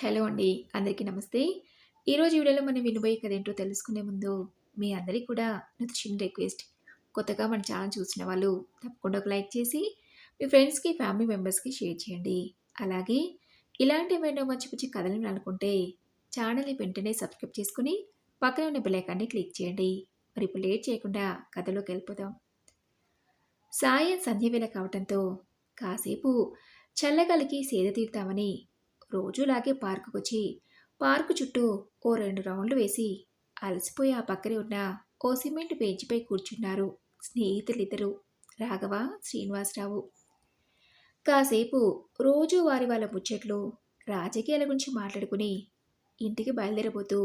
Hello అండి అందరికీ నమస్తే. ఈరోజు వీడియోలో మనం వినబోయే కథ ఏంటో తెలుసుకునే ముందు మీ అందరికీ కూడా నాది చిన్న రిక్వెస్ట్. కొత్తగా మన ఛానల్ చూసిన వాళ్ళు తప్పకుండా ఒక లైక్ చేసి మీ ఫ్రెండ్స్కి ఫ్యామిలీ మెంబర్స్కి షేర్ చేయండి. అలాగే ఇలాంటి ఏమైనా మంచి మంచి కథలు అనుకుంటే ఛానల్ని వెంటనే సబ్స్క్రైబ్ చేసుకుని పక్కన ఉన్న బెల్లైకాన్ని క్లిక్ చేయండి. మరి ఇప్పుడు లేట్ చేయకుండా కథలోకి వెళ్ళిపోదాం. సాయం సంధ్య వేళ కావటంతో కాసేపు చల్లగాలికి సేద తీరుతామని రోజులాగే పార్కుకు వచ్చి పార్కు చుట్టూ ఓ రెండు రౌండ్లు వేసి అలసిపోయి ఆ పక్కనే ఉన్న ఓ సిమెంట్ బెంచ్పై కూర్చున్నారు స్నేహితులిద్దరూ రాఘవ శ్రీనివాసరావు. కాసేపు రోజు వారి వాళ్ళ ముచ్చట్లు రాజకీయాల గురించి మాట్లాడుకుని ఇంటికి బయలుదేరబోతూ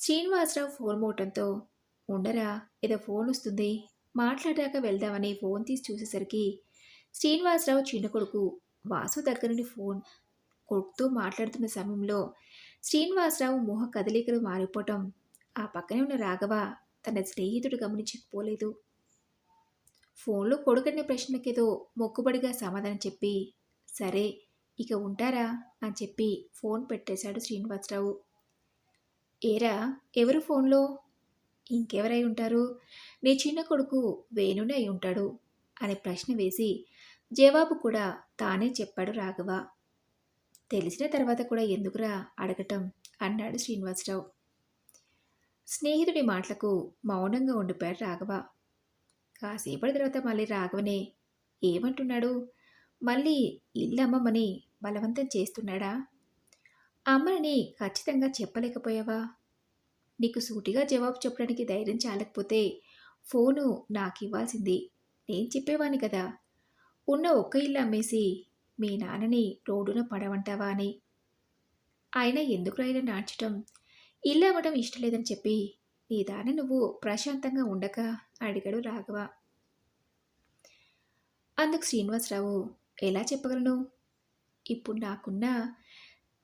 శ్రీనివాసరావు ఫోన్ మోవటంతో ఉండరా ఏదో ఫోన్ వస్తుంది. మాట్లాడాక వెళ్దామని ఫోన్ తీసి చూసేసరికి శ్రీనివాసరావు చిన్న కొడుకు వాసు దగ్గర నుండి ఫోన్ కొడుతూ మాట్లాడుతున్న సమయంలో శ్రీనివాసరావు మొహ కదలికలు మారిపోవటం ఆ పక్కనే ఉన్న రాఘవ తన స్నేహితుడు గమనించకపోలేదు. ఫోన్లో కొడుకనే ప్రశ్నకేదో మొక్కుబడిగా సమాధానం చెప్పి సరే ఇక ఉంటారా? అని చెప్పి ఫోన్ పెట్టేశాడు శ్రీనివాసరావు. ఏరా ఎవరు ఫోన్లో? ఇంకెవరై ఉంటారు? నీ చిన్న కొడుకు వేణునే అయి ఉంటాడు? అనే ప్రశ్న వేసి జవాబు కూడా తానే చెప్పాడు రాఘవ. తెలిసిన తర్వాత కూడా ఎందుకురా అడగటం? అన్నాడు శ్రీనివాసరావు. స్నేహితుడి మాటలకు మౌనంగా ఉండిపోయాడు రాఘవ. కాసేపటి తర్వాత మళ్ళీ రాఘవనే ఏమంటున్నాడు? మళ్ళీ ఇల్లు అమ్మమ్మని బలవంతం చేస్తున్నాడా? అమ్మని ఖచ్చితంగా చెప్పలేకపోయావా? నీకు సూటిగా జవాబు చెప్పడానికి ధైర్యం చాలకపోతే ఫోను నాకు ఇవ్వాల్సింది నేను చెప్పేవాని కదా. ఉన్న ఒక్క ఇల్లు అమ్మేసి మీ నాన్నని రోడ్డున పడవంటావా అని. ఆయన ఎందుకు ఆయన నాడ్చటం ఇల్లు అవ్వడం ఇష్టం లేదని చెప్పి నీ దాన్ని నువ్వు ప్రశాంతంగా ఉండక అడిగాడు రాఘవ. అందుకు శ్రీనివాసరావు ఎలా చెప్పగలను? ఇప్పుడు నాకున్న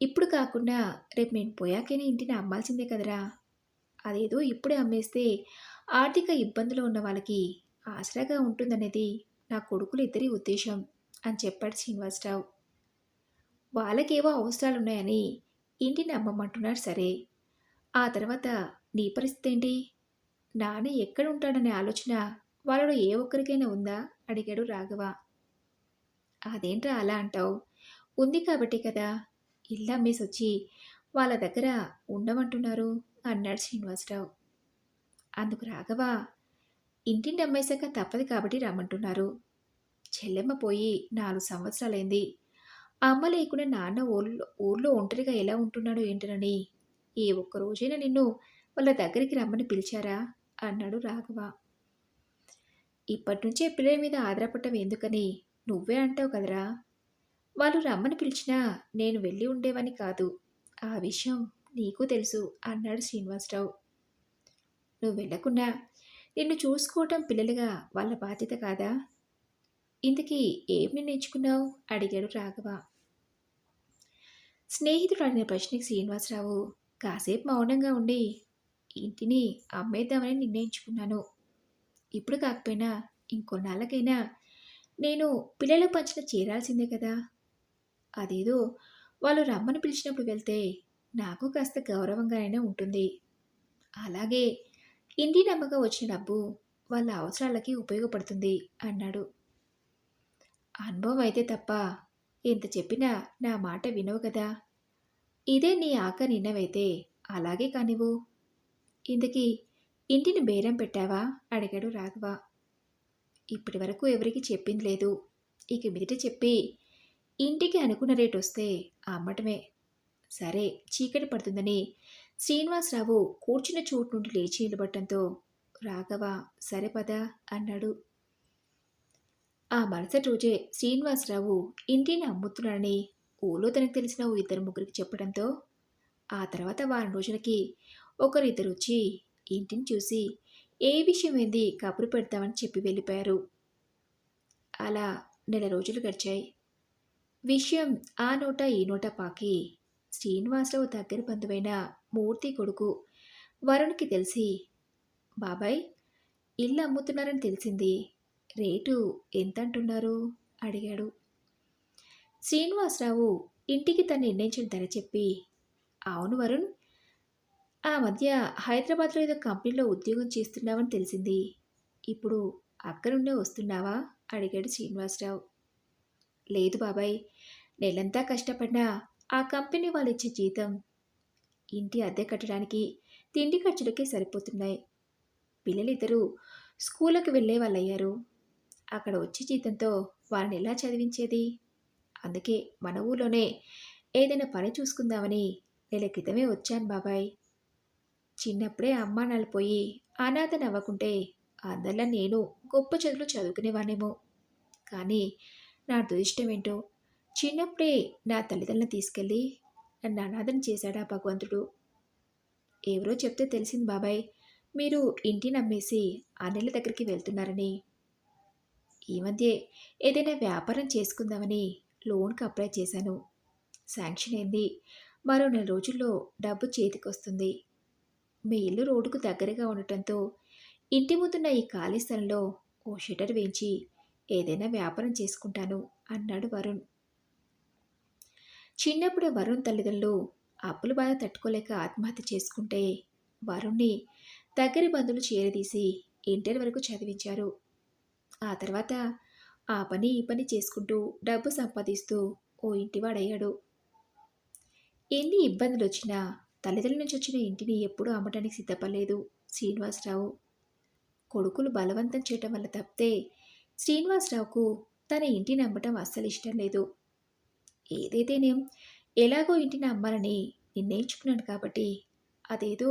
ఇప్పుడు కాకుండా రేపు నేను పోయాకైనా ఇంటిని అమ్మాల్సిందే కదరా. అదేదో ఇప్పుడే అమ్మేస్తే ఆర్థిక ఇబ్బందులు ఉన్న వాళ్ళకి ఆసరాగా ఉంటుందనేది నా కొడుకులు ఇద్దరి ఉద్దేశం. అని చెప్పాడు శ్రీనివాసరావు. వాళ్ళకేవో అవసరాలు ఉన్నాయని ఇంటిని అమ్మమంటున్నాడు సరే. ఆ తర్వాత నీ పరిస్థితి ఏంటి? నాన్న ఎక్కడ ఉంటాడనే ఆలోచన వాళ్ళలో ఏ ఒక్కరికైనా ఉందా? అడిగాడు రాఘవ. అదేంట్రా అలా అంటావు? ఉంది కాబట్టి కదా. ఇల్లు అమ్మేసి వచ్చి వాళ్ళ దగ్గర ఉండమంటున్నారు అన్నాడు శ్రీనివాసరావు. అందుకు రాఘవ ఇంటిని అమ్మేశాక తప్పదు కాబట్టి రమ్మంటున్నారు. చెల్లెమ్మ పోయి నాలుగు సంవత్సరాలైంది. అమ్మ లేకుండా నాన్న ఊళ్ళో ఊర్లో ఒంటరిగా ఎలా ఉంటున్నాడో ఏంటనని. ఏ ఒక్క రోజైనా నిన్ను వాళ్ళ దగ్గరికి రమ్మని పిలిచారా? అన్నాడు రాఘవ. ఇప్పటి నుంచే పిల్లల మీద ఆధారపడటం ఎందుకని? నువ్వే అంటావు కదరా. వాళ్ళు రమ్మని పిలిచినా నేను వెళ్ళి ఉండేవని కాదు. ఆ విషయం నీకు తెలుసు అన్నాడు శ్రీనివాసరావు. నువ్వు వెళ్ళకున్నా నిన్ను చూసుకోవటం పిల్లలుగా వాళ్ళ బాధ్యత కాదా? ఇంతకీ ఏం నిర్ణయించుకున్నావు? అడిగాడు రాఘవ. స్నేహితుడు అడిగిన ప్రశ్నకి శ్రీనివాసరావు కాసేపు మౌనంగా ఉండి ఇంటిని అమ్మేద్దామని నిర్ణయించుకున్నాను. ఇప్పుడు కాకపోయినా ఇంకొన్నాళ్ళకైనా నేను పిల్లలకు పంచిన చేరాల్సిందే కదా. అదేదో వాళ్ళు రమ్మని పిలిచినప్పుడు వెళ్తే నాకు కాస్త గౌరవంగానైనా ఉంటుంది. అలాగే ఇంటి నమ్మక వచ్చిన డబ్బు వాళ్ళ అవసరాలకి ఉపయోగపడుతుంది అన్నాడు. అనుభవం అయితే తప్ప ఎంత చెప్పినా నా మాట వినవు కదా. ఇదే నీ ఆక నిన్నవైతే అలాగే కానివ్వు. ఇంతకీ ఇంటిని బేరం పెట్టావా? అడిగాడు రాఘవ. ఇప్పటి వరకు ఎవరికి చెప్పింది లేదు. ఇక మీదట చెప్పి ఇంటికి అనుకున్న రేటు వస్తే అమ్మటమే. సరే చీకటి పడుతుందని శ్రీనివాసరావు కూర్చున్న చోటు నుండి లేచి నిలబడటంతో రాఘవ సరే పద అన్నాడు. ఆ మరుసటి రోజే శ్రీనివాసరావు ఇంటిని అమ్ముతున్నాడని ఊళ్ళో తనకు తెలిసిన ఓ ఇద్దరు ముగ్గురికి చెప్పడంతో ఆ తర్వాత వారం రోజులకి ఒకరిద్దరు వచ్చి ఇంటిని చూసి ఏ విషయం ఏంది కబురు పెడతామని చెప్పి వెళ్ళిపోయారు. అలా నెల రోజులు గడిచాయి. విషయం ఆ నోట ఈ నోట పాకి శ్రీనివాసరావు దగ్గర బంధువైన మూర్తి కొడుకు వరుణ్కి తెలిసి బాబాయ్ ఇల్లు అమ్ముతున్నారని తెలిసింది. రేటు ఎంత అంటున్నారు అడిగాడు. శ్రీనివాసరావు ఇంటికి తను నిర్ణయించిన ధర చెప్పి అవును వరుణ్ ఆ మధ్య హైదరాబాద్లో ఏదో కంపెనీలో ఉద్యోగం చేస్తున్నావని తెలిసింది. ఇప్పుడు అక్కడుండే వస్తున్నావా? అడిగాడు శ్రీనివాసరావు. లేదు బాబాయ్ నెలంతా కష్టపడినా ఆ కంపెనీ వాళ్ళు ఇచ్చే జీతం ఇంటి అద్దె కట్టడానికి తిండి ఖర్చులకే సరిపోతున్నాయి. పిల్లలిద్దరూ స్కూళ్ళకి వెళ్ళే వాళ్ళయ్యారు. అక్కడ వచ్చే జీతంతో వారిని ఎలా చదివించేది? అందుకే మన ఊళ్ళోనే ఏదైనా పని చూసుకుందామని నెల క్రితమే వచ్చాను బాబాయ్. చిన్నప్పుడే అమ్మా నలిపోయి అనాథ నవ్వకుంటే అందరిలా నేను గొప్ప చదువులు చదువుకునేవానేమో కానీ నా దురిష్టం ఏంటో? చిన్నప్పుడే నా తల్లిదండ్రులను తీసుకెళ్ళి నన్ను అనాథం చేశాడా భగవంతుడు. ఎవరో చెప్తే తెలిసింది బాబాయ్ మీరు ఇంటిని అమ్మేసి అన్నెల దగ్గరికి వెళ్తున్నారని. ఈ మధ్య ఏదైనా వ్యాపారం చేసుకుందామని లోన్కి అప్లై చేశాను. శాంక్షన్ అయింది. మరో నెల రోజుల్లో డబ్బు చేతికొస్తుంది. మీ ఇల్లు రోడ్డుకు దగ్గరగా ఉండటంతో ఇంటి ముందున్న ఈ ఖాళీ స్థలంలో ఓ షటర్ వేయించి ఏదైనా వ్యాపారం చేసుకుంటాను అన్నాడు వరుణ్. చిన్నప్పుడు వరుణ్ తల్లిదండ్రులు అప్పుల బాధ తట్టుకోలేక ఆత్మహత్య చేసుకుంటే వరుణ్ణి దగ్గరి బంధువులు చేరదీసి ఇంటర్ వరకు చదివించారు. ఆ తర్వాత ఆ పని ఈ పని చేసుకుంటూ డబ్బు సంపాదిస్తూ ఓ ఇంటివాడయ్యాడు ఎన్ని ఇబ్బందులు వచ్చినా తల్లిదండ్రుల నుంచి వచ్చిన ఇంటిని ఎప్పుడూ అమ్మటానికి సిద్ధపడలేదు శ్రీనివాసరావు. కొడుకులు బలవంతం చేయటం వల్ల తప్పితే శ్రీనివాసరావుకు తన ఇంటిని అమ్మటం అస్సలు ఇష్టం లేదు. ఏదైతేనేం ఎలాగో ఇంటిని అమ్మాలని నిర్ణయించుకున్నాను కాబట్టి అదేదో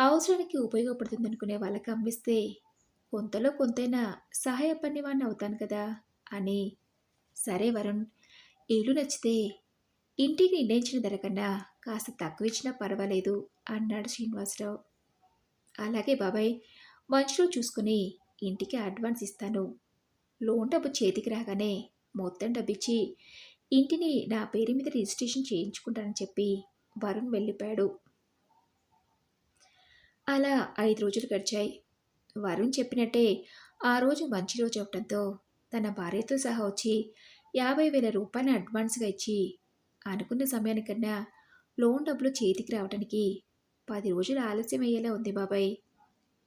అవసరానికి ఉపయోగపడుతుందనుకునే వాళ్ళకి అమ్మిస్తే కొంతలో కొంతైనా సహాయపడిన వాడిని అవుతాను కదా? అని. సరే వరుణ్ ఇల్లు నచ్చితే ఇంటికి నిర్ణయించిన ధర కన్నా కాస్త తక్కువ ఇచ్చినా పర్వాలేదు అన్నాడు శ్రీనివాసరావు. అలాగే బాబాయ్ మంచిలో చూసుకుని ఇంటికి అడ్వాన్స్ ఇస్తాను. లోన్ డబ్బు చేతికి రాగానే మొత్తం డబ్బిచ్చి ఇంటిని నా పేరు మీద రిజిస్ట్రేషన్ చేయించుకుంటానని చెప్పి వరుణ్ వెళ్ళిపోయాడు. అలా ఐదు రోజులు గడిచాయి. వరుణ్ చెప్పినట్టే ఆ రోజు మంచి రోజు అవటంతో తన భార్యతో సహా వచ్చి యాభై వేల రూపాయలు అడ్వాన్స్గా ఇచ్చి అనుకున్న సమయానికన్నా లోన్ డబ్బులు చేతికి రావడానికి పది రోజులు ఆలస్యం అయ్యేలా ఉంది బాబాయ్.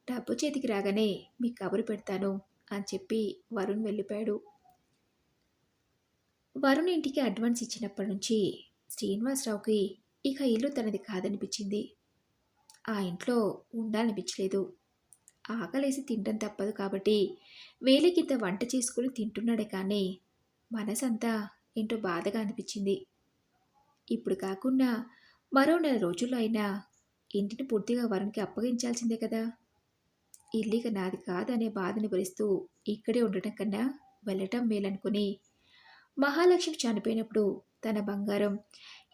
డబ్బు చేతికి రాగానే మీకు కబురు పెడతాను అని చెప్పి వరుణ్ వెళ్ళిపోయాడు. వరుణ్ ఇంటికి అడ్వాన్స్ ఇచ్చినప్పటి నుంచి శ్రీనివాసరావుకి ఇక ఇల్లు తనది కాదనిపించింది. ఆ ఇంట్లో ఉండాలనిపించలేదు. ఆకలేసి తినడం తప్పదు కాబట్టి వేలికింత వంట చేసుకుని తింటున్నాడే కానీ మనసంతా ఏంటో బాధగా అనిపించింది. ఇప్పుడు కాకుండా మరో నెల రోజుల్లో అయినా ఇంటిని పూర్తిగా వరుణ్కి అప్పగించాల్సిందే కదా. ఇల్లిక నాది కాదనే బాధని భరిస్తూ ఇక్కడే ఉండటం కన్నా వెళ్ళటం మేలనుకుని మహాలక్ష్మి చనిపోయినప్పుడు తన బంగారం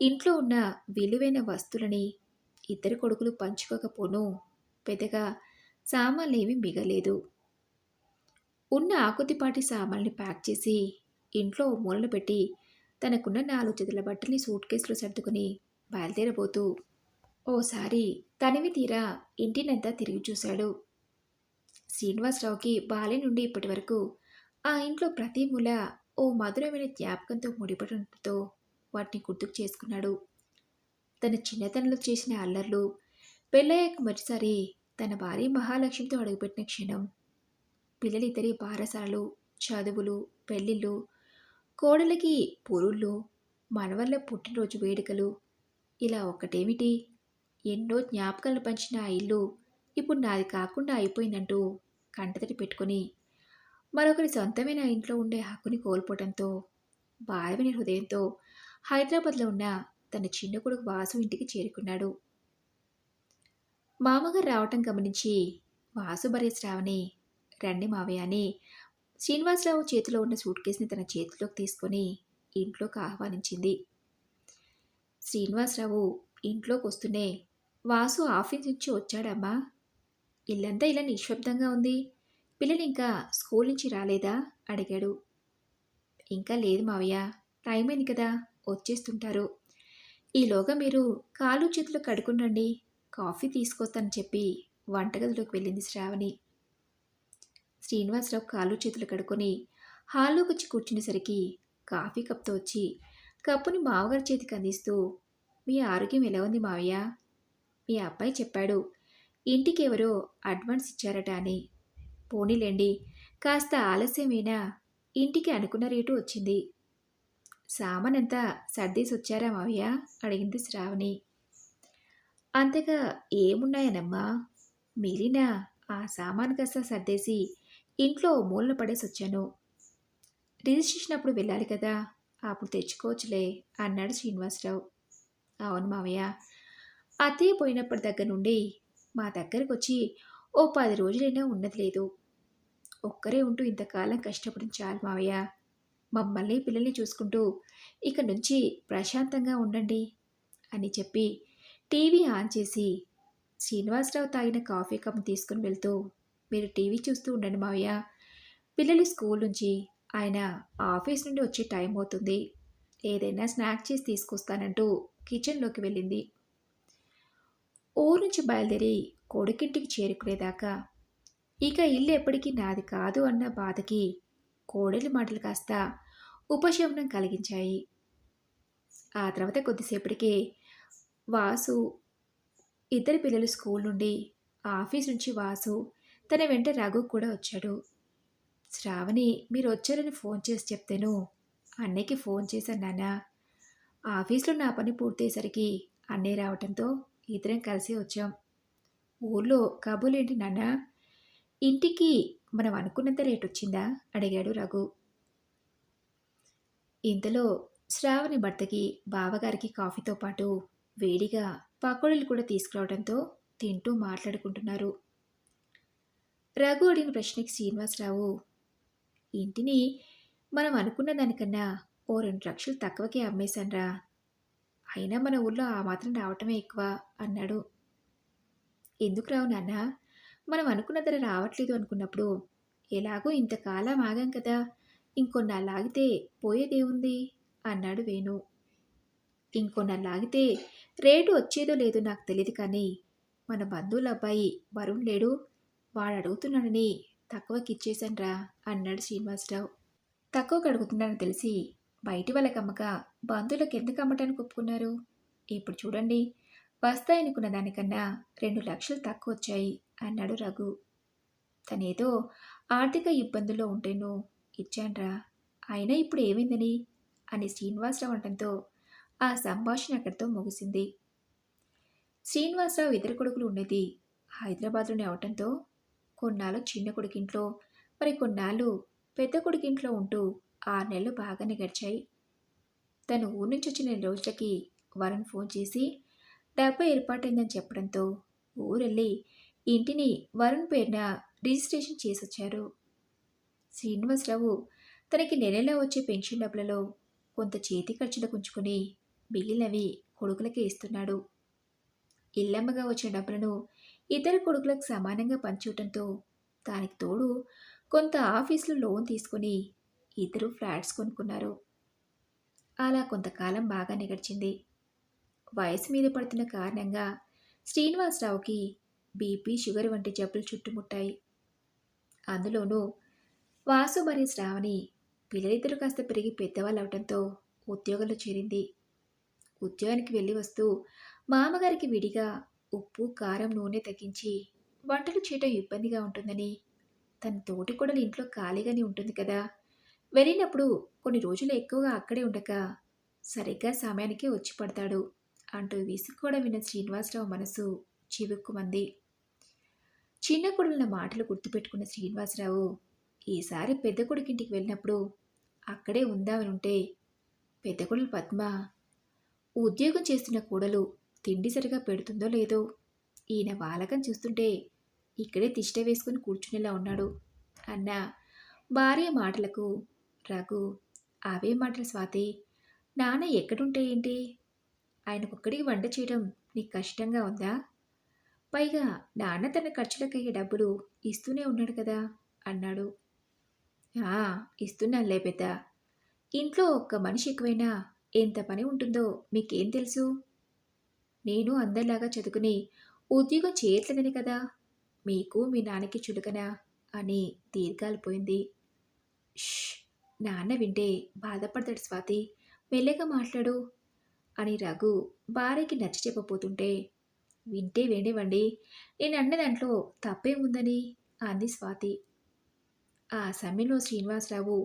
ఇంట్లో ఉన్న విలువైన వస్తువులని ఇద్దరు కొడుకులు పంచుకోకపోను పెద్దగా సామాన్లేమీ మిగలేదు. ఉన్న ఆకుతిపాటి సామాన్లు ప్యాక్ చేసి ఇంట్లో మూలలు మూలన పెట్టి తనకున్న నాలుగు చేతుల బట్టల్ని సూట్ కేసులో సర్దుకుని బయలుదేరబోతూ ఓసారి తనివి తీరా ఇంటినంతా తిరిగి చూశాడు. శ్రీనివాసరావుకి బాల్య నుండి ఇప్పటి వరకు ఆ ఇంట్లో ప్రతి మూల ఓ మధురమైన జ్ఞాపకంతో ముడిపడంతో వాటిని గుర్తుకు చేసుకున్నాడు. తన చిన్నతనంలో చేసిన అల్లర్లు పెళ్ళయ్యాక మరోసారి తన భార్య మహాలక్ష్మితో అడుగుపెట్టిన క్షణం. పిల్లలిద్దరి పారసాలు చదువులు పెళ్ళిళ్ళు కోడలకి పొరుళ్ళు మనవల్ల పుట్టినరోజు వేడుకలు. ఇలా ఒక్కటేమిటి? ఎన్నో జ్ఞాపకాలు పంచిన ఆ ఇల్లు ఇప్పుడు నాది కాకుండా అయిపోయిందంటూ కంటతడి పెట్టుకొని మరొకరి సొంతమైన ఇంట్లో ఉండే హక్కుని కోల్పోవడంతో బాధమైన హృదయంతో హైదరాబాద్లో ఉన్న తన చిన్న కొడుకు వాసు ఇంటికి చేరుకున్నాడు. మామగారు రావటం గమనించి వాసు శ్రావణి రండి మావయ్య అని శ్రీనివాసరావు చేతిలో ఉన్న సూట్ కేసుని తన చేతిలోకి తీసుకొని ఇంట్లోకి ఆహ్వానించింది. శ్రీనివాసరావు ఇంట్లోకి వస్తూనే వాసు ఆఫీస్ నుంచి వచ్చాడమ్మా. ఇల్లంతా ఇలా నిశ్శబ్దంగా ఉంది. పిల్లలు ఇంకా స్కూల్ నుంచి రాలేదా? అడిగాడు. ఇంకా లేదు మావయ్య. టైం అయింది కదా వచ్చేస్తుంటారు. ఈలోగా మీరు కాలు చేతులు కడుకుండండి కాఫీ తీసుకొస్తానని చెప్పి వంటగదిలోకి వెళ్ళింది శ్రావణి. శ్రీనివాసరావు కాళ్ళు చేతులు కడుక్కొని హాల్లోకి వచ్చి కూర్చునేసరికి కాఫీ కప్తో వచ్చి కప్పుని మామగారి చేతికి అందిస్తూ మీ ఆరోగ్యం ఎలా ఉంది మావయ్య మీ అబ్బాయి చెప్పాడు. ఇంటికి ఎవరో అడ్వాన్స్ ఇచ్చారట అని. పోనీలేండి కాస్త ఆలస్యమైనా ఇంటికి అనుకున్న రేటు వచ్చింది. సామానంతా సర్దేసి వచ్చారా మావయ్య అడిగింది శ్రావణి. అంతగా ఏమున్నాయనమ్మా? మిగిలిన ఆ సామాను కాస్త సర్దేసి ఇంట్లో మూలన పడేసి వచ్చాను. రిజిస్ట్రేషన్ అప్పుడు వెళ్ళాలి కదా అప్పుడు తెచ్చుకోవచ్చులే అన్నాడు శ్రీనివాసరావు. అవును మావయ్య అత్తయ్య పోయినప్పటి దగ్గర నుండి మా దగ్గరకు వచ్చి ఓ పది రోజులైనా ఉన్నది లేదు. ఒక్కరే ఉంటూ ఇంతకాలం కష్టపడిన చాలు మావయ్య మమ్మల్ని పిల్లల్ని చూసుకుంటూ ఇక నుంచి ప్రశాంతంగా ఉండండి అని చెప్పి టీవీ ఆన్ చేసి శ్రీనివాసరావు తాగిన కాఫీ కప్ తీసుకుని వెళ్తూ మీరు టీవీ చూస్తూ ఉండండి మావయ్య. పిల్లలు స్కూల్ నుంచి ఆయన ఆఫీస్ నుండి వచ్చే టైం అవుతుంది. ఏదైనా స్నాక్ చేసి తీసుకొస్తానంటూ కిచెన్లోకి వెళ్ళింది. ఊరు నుంచి బయలుదేరి కొడుకింటికి చేరుకునేదాకా ఇక ఇల్లు ఎప్పటికీ నాది కాదు అన్న బాధకి కోడలి మాటలు కాస్త ఉపశమనం కలిగించాయి. ఆ తర్వాత కొద్దిసేపటికే వాసు ఇద్దరు పిల్లలు స్కూల్ నుండి ఆఫీస్ నుంచి వాసు తన వెంట రఘు కూడా వచ్చాడు. శ్రావణి మీరు వచ్చారని ఫోన్ చేసి చెప్తేను. అన్నయ్యకి ఫోన్ చేశాను నాన్న. ఆఫీస్లో నా పని పూర్తయ్యేసరికి అన్నయ్య రావటంతో ఇద్దరం కలిసి వచ్చాం. ఊర్లో కబులేంటి నాన్న? ఇంటికి మనం అనుకున్నంత రేట్ వచ్చిందా? అడిగాడు రఘు. ఇంతలో శ్రావణి భర్తకి బావగారికి కాఫీతో పాటు వేడిగా పకోడీలు కూడా తీసుకురావడంతో తింటూ మాట్లాడుకుంటున్నారు. రఘు అడిగిన ప్రశ్నకి శ్రీనివాసరావు ఇంటిని మనం అనుకున్న దానికన్నా ఓ రెండు లక్షలు తక్కువకే అమ్మేశాన్రా. అయినా మన ఊళ్ళో ఆ మాత్రం రావటమే ఎక్కువ అన్నాడు. ఎందుకు రావు నాన్న? మనం అనుకున్న ధర రావట్లేదు అనుకున్నప్పుడు ఎలాగో ఇంతకాలం ఆగాం కదా ఇంకొన్నాళ్ళు ఆగితే పోయేదేముంది? అన్నాడు వేణు. ఇంకొన్నాళ్ళు లాగితే రేటు వచ్చేదో లేదో నాకు తెలియదు కానీ మన బంధువుల అబ్బాయి వరుణ్ లేడు. వాడు అడుగుతున్నాడని తక్కువకి ఇచ్చేశాన్రా అన్నాడు శ్రీనివాసరావు. తక్కువకి అడుగుతున్నాడని తెలిసి బయటి వాళ్ళకి అమ్మక బంధువులకు ఎందుకు అమ్మటానికి ఒప్పుకున్నారు? ఇప్పుడు చూడండి వస్తాయనుకున్న దానికన్నా రెండు లక్షలు తక్కువ వచ్చాయి అన్నాడు రఘు. తనేదో ఆర్థిక ఇబ్బందుల్లో ఉంటేనో ఇచ్చాన్రా అయినా ఇప్పుడు ఏమైందని? అని శ్రీనివాసరావు అంటంతో ఆ సంభాషణ అక్కడితో ముగిసింది. శ్రీనివాసరావు ఇద్దరు కొడుకులు ఉండేది హైదరాబాద్లోనే అవటంతో కొన్నాళ్ళు చిన్న కొడుకింట్లో మరి కొన్నాళ్ళు పెద్ద కొడుకింట్లో ఉంటూ ఆరు నెలలు బాగానే గడిచాయి. తను ఊరి నుంచి వచ్చిన రోజులకి వరుణ్ ఫోన్ చేసి డబ్బు ఏర్పాటైందని చెప్పడంతో ఊరెళ్ళి ఇంటిని వరుణ్ పేరున రిజిస్ట్రేషన్ చేసొచ్చారు. శ్రీనివాసరావు తనకి నెలలో వచ్చే పెన్షన్ డబ్బులలో కొంత చేతి ఖర్చులకు ఉంచుకుని మిగిలినవి కొడుకులకే ఇస్తున్నాడు. ఇల్లమ్మగా వచ్చిన డబ్బులను ఇతర కొడుకులకు సమానంగా పంచూటంతో దానికి తోడు కొంత ఆఫీసులో లోన్ తీసుకొని ఇద్దరు ఫ్లాట్స్ కొనుక్కున్నారు. అలా కొంతకాలం బాగానే గడిచింది. వయసు మీద పడుతున్న కారణంగా శ్రీనివాసరావుకి బీపీ షుగర్ వంటి జబ్బులు చుట్టుముట్టాయి. అందులోనూ వాసు మరియు శ్రావణి పిల్లలిద్దరూ కాస్త పెరిగి పెద్దవాళ్ళు అవడంతో ఉద్యోగంలో చేరింది. ఉద్యోగానికి వెళ్ళి వస్తూ మామగారికి విడిగా ఉప్పు కారం నూనె తగ్గించి వంటలు చేయటం ఇబ్బందిగా ఉంటుందని. తన తోటి కూడా ఇంట్లో ఖాళీగానే ఉంటుంది కదా. వెళ్ళినప్పుడు కొన్ని రోజులు ఎక్కువగా అక్కడే ఉండక సరిగ్గా సమయానికే వచ్చి పడతాడు అంటూ విసుక్కోవడం విన్న శ్రీనివాసరావు మనసు చివుక్కుమంది. చిన్న కొడుకుల మాటలు గుర్తుపెట్టుకున్న శ్రీనివాసరావు ఈసారి పెద్ద కొడుకింటికి వెళ్ళినప్పుడు అక్కడే ఉందామని ఉంటే పెద్ద కొడుకు పద్మ ఉద్యోగం చేస్తున్న కూడలు తిండి సరిగా పెడుతుందో లేదో ఈయన వాలకం చూస్తుంటే ఇక్కడే తిష్ట వేసుకుని కూర్చునేలా ఉన్నాడు. అన్న భార్య మాటలకు రఘు అవే మాటలు స్వాతి నాన్న ఎక్కడుంటే ఏంటి? ఆయనకొక్కడికి వంట చేయడం నీకు కష్టంగా ఉందా? పైగా నాన్న తన ఖర్చులకయ్యే డబ్బులు ఇస్తూనే ఉన్నాడు కదా అన్నాడు. "ఆ, ఇస్తున్నానులే పెద్ద. ఇంట్లో ఒక్క మనిషి ఎక్కువైనా ఎంత పని ఉంటుందో మీకేం తెలుసు? నేను అందరిలాగా చదువుకుని ఉద్యోగం చేయట్లేదని కదా. మీకు మీ నాన్నకి చుడుకనా అని దీర్ఘాలిపోయింది "ష్, నాన్న వింటే బాధపడతాడు స్వాతి. మెల్లగా మాట్లాడు అని రఘు భార్యకి నచ్చ చెప్పబోతుంటే. వింటే వినేవండి నేను అన్న దాంట్లో తప్పేముందని అంది స్వాతి. ఆ సమయంలో శ్రీనివాసరావు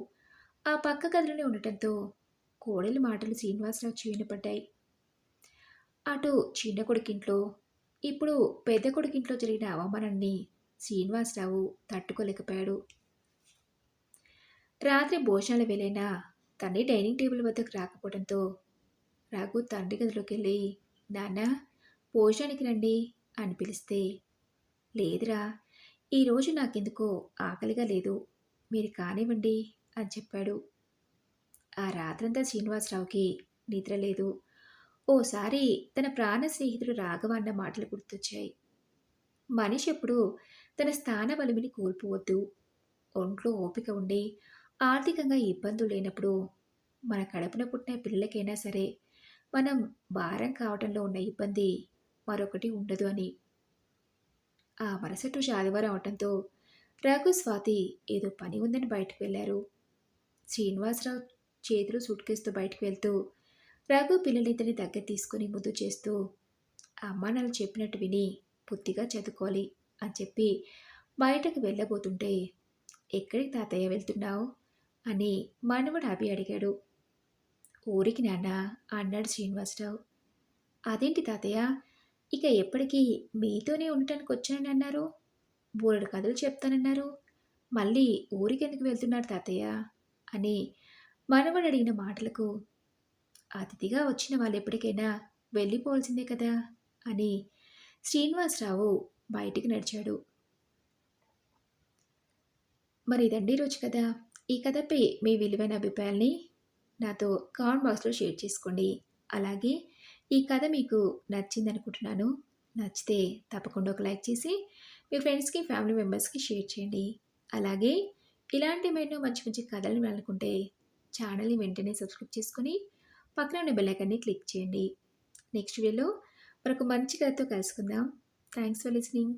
ఆ పక్క గదిలోనే ఉండటంతో కోడలి మాటలు శ్రీనివాసరావు చీనపడ్డాయి అటు చిన్న కొడుకింట్లో ఇప్పుడు పెద్ద కొడుకింట్లో జరిగిన అవమానాన్ని శ్రీనివాసరావు తట్టుకోలేకపోయాడు. రాత్రి భోజనాల వేళైనా తండ్రి డైనింగ్ టేబుల్ వద్దకు రాకపోవడంతో రాఘు తండ్రి గదిలోకి వెళ్ళి నాన్న భోజనానికి రండి అని పిలిస్తే లేదురా ఈరోజు నాకెందుకో ఆకలిగా లేదు మీరు కానివ్వండి అని చెప్పాడు. ఆ రాత్రంతా శ్రీనివాసరావుకి నిద్ర లేదు. ఓసారి తన ప్రాణ స్నేహితుడు రాఘవ అన్న మాటలు గుర్తొచ్చాయి. మనిషి ఎప్పుడు తన స్థాన బలిమిని కోల్పోవద్దు. ఒంట్లో ఓపిక ఉండి ఆర్థికంగా ఇబ్బందులు లేనప్పుడు మన కడుపున పుట్టిన పిల్లలకైనా సరే మనం భారం కావడంలో ఉన్న ఇబ్బంది మరొకటి ఉండదు అని. ఆ మరుసటి రోజు ఆదివారం అవటంతో రఘు స్వాతి ఏదో పని ఉందని బయటకు వెళ్ళారు. శ్రీనివాసరావు చేతులు సూట్ కేసుతో బయటకు వెళ్తూ రఘు పిల్లలిద్దరిని దగ్గర తీసుకుని ముద్దు చేస్తూ అమ్మా నాన్న చెప్పినట్టు విని బుద్ధిగా చదువుకోవాలి అని చెప్పి బయటకు వెళ్ళబోతుంటే ఎక్కడికి తాతయ్య వెళ్తున్నావు? అని మనవడు అభి అడిగాడు. ఊరికి నాన్న అన్నాడు శ్రీనివాసరావు. అదేంటి తాతయ్య? ఇక ఎప్పటికీ మీతోనే ఉండటానికి వచ్చానని అన్నారు. బోరెడు కథలు చెప్తానన్నారు. మళ్ళీ ఊరికి ఎందుకు వెళ్తున్నారు తాతయ్య? అని మనవడు అడిగిన మాటలకు అతిథిగా వచ్చిన వాళ్ళు ఎప్పటికైనా వెళ్ళిపోవాల్సిందే కదా అని శ్రీనివాసరావు బయటికి నడిచాడు. మరి ఇదండి రోజు కదా ఈ కథపై మీ విలువైన అభిప్రాయాల్ని నాతో కామెంట్ బాక్స్లో షేర్ చేసుకోండి. అలాగే ఈ కథ మీకు నచ్చింది అనుకుంటున్నాను నచ్చితే తప్పకుండా ఒక లైక్ చేసి మీ ఫ్రెండ్స్కి ఫ్యామిలీ మెంబర్స్కి షేర్ చేయండి. అలాగే ఇలాంటి ఎన్నో మంచి మంచి కథలు అనుకుంటే ఛానల్ని వెంటనే సబ్స్క్రైబ్ చేసుకొని పక్కన ఉన్న బెల్లైకాన్ని క్లిక్ చేయండి. నెక్స్ట్ వీడియోలో మరొక మంచి కథతో కలుసుకుందాం. Thanks for listening.